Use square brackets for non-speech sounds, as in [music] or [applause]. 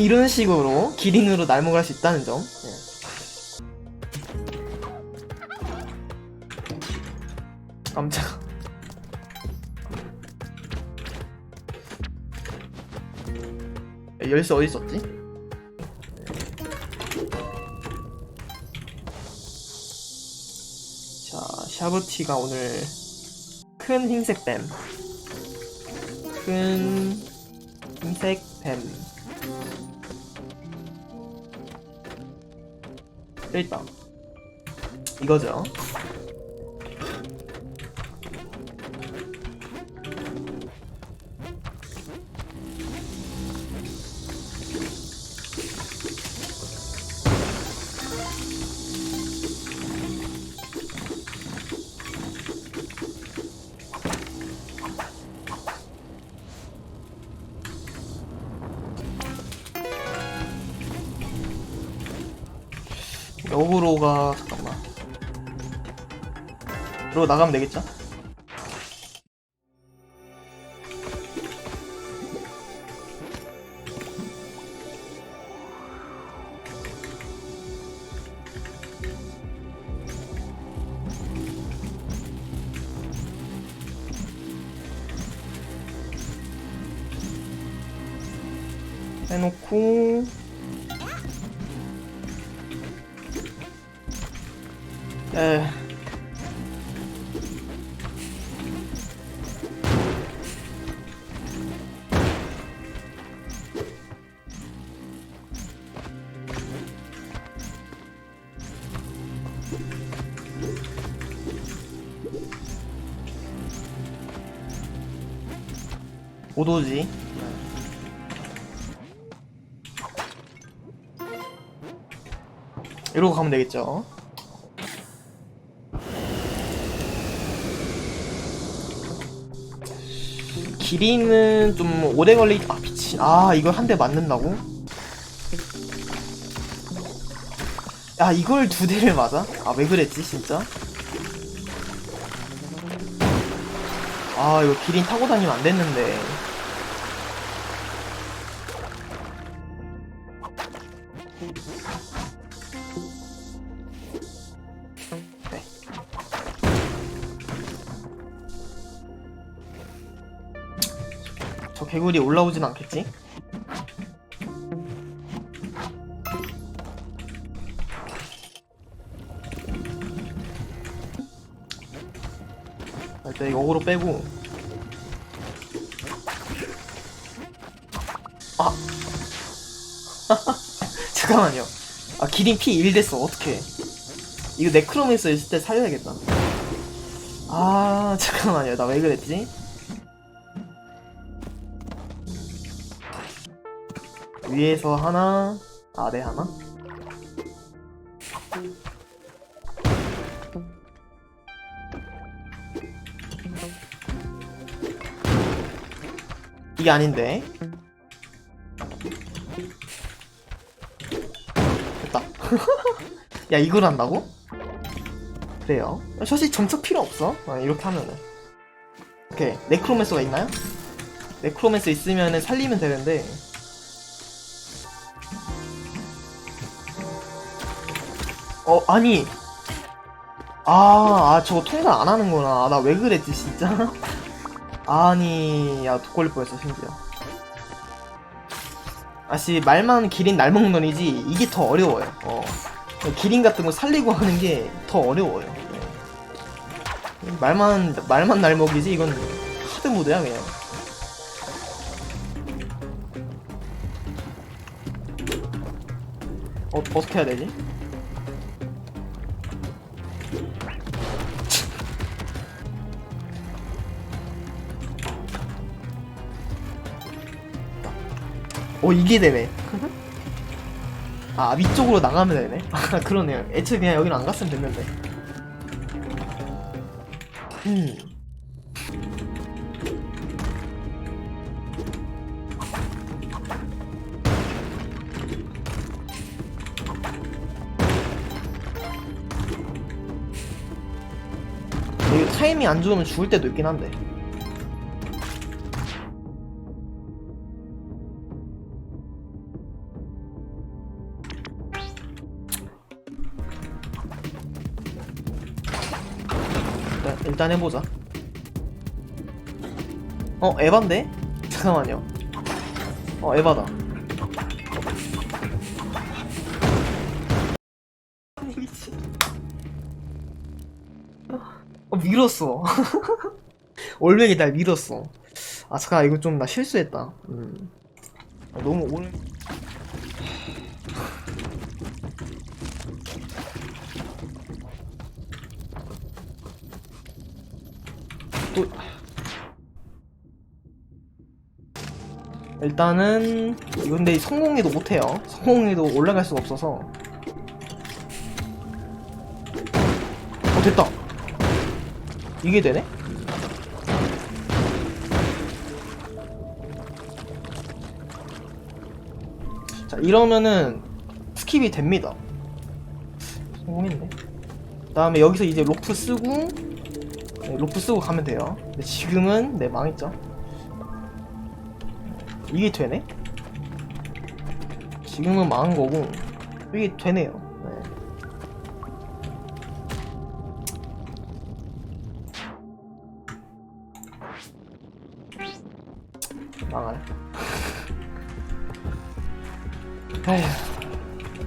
이런 식으로 기린으로 날먹을 수 있다는 점. 네. 깜짝아. 야, 열쇠 어디 있었지? 자, 샤브티가 오늘 큰 흰색 뱀. 큰 흰색 뱀. 있다. 이거죠. 역으로가 잠깐만. 그러고 나가면 되겠죠? 해놓고 에. 오도지. 이러고 가면 되겠죠 길이는 좀 오래 걸리 아 미친 아 이걸 한 대 맞는다고? 야 이걸 두 대를 맞아? 아 왜 그랬지 진짜? 아 이거 기린 타고 다니면 안 됐는데 저 개구리 올라오진 않겠지? 일단 이거 어그로 빼고. 아. [laughs] 잠깐만요. 아 기린 P1 됐어. 어떡해. 이거 네크로맨서 있을 때 살려야겠다. 아 잠깐만요. 나 왜 그랬지? 위에서 하나 아래 하나? 이게 아닌데. 됐다. [laughs] 야 이걸 한다고? 그래요. 사실 점차 필요 없어. 아, 이렇게 하면은. 오케이. 네크로맨서가 있나요? 네크로맨서 있으면은 살리면 되는데 어 아니. 아, 아 저거 통달 안 하는구나. 나왜 그랬지 진짜? [laughs] 아니 야 독걸릴 뻔했어 심지어. 아씨 말만 기린 날 먹는 건이지. 이게 더 어려워요. 어. 기린 같은 거 살리고 하는 게 더 어려워요. 네. 말만 말만 날 먹이지 이건 하드 모드야 그냥. 어, 어떻게 해야 되지? 오 이게 되네. 아 위쪽으로 나가면 되네. [laughs] 아 그러네요. 애초에 그냥 여기로 안 갔으면 됐는데. 음. 이거 타이밍 안 좋으면 죽을 때도 있긴 한데 일단, 일단 해보자. 어, 에반데? [laughs] 잠깐만요. 어, 에바다. 어, 밀었어. [laughs] 올백이 날 밀었어. 아, 잠깐, 이거 좀 나 실수했다. 음. 아, 너무 오늘. 또. 일단은, 근데 성공해도 못해요. 성공해도 올라갈 수가 없어서. 어, 됐다. 이게 되네? 자, 이러면은 스킵이 됩니다. 성공했네. 그 다음에 여기서 이제 로프 쓰고, 네, 로프 쓰고 가면 돼요. 근데 지금은, 네, 망했죠. 이게 되네? 지금은 망한 거고, 이게 되네요. 네. 망하네. [laughs] 아휴.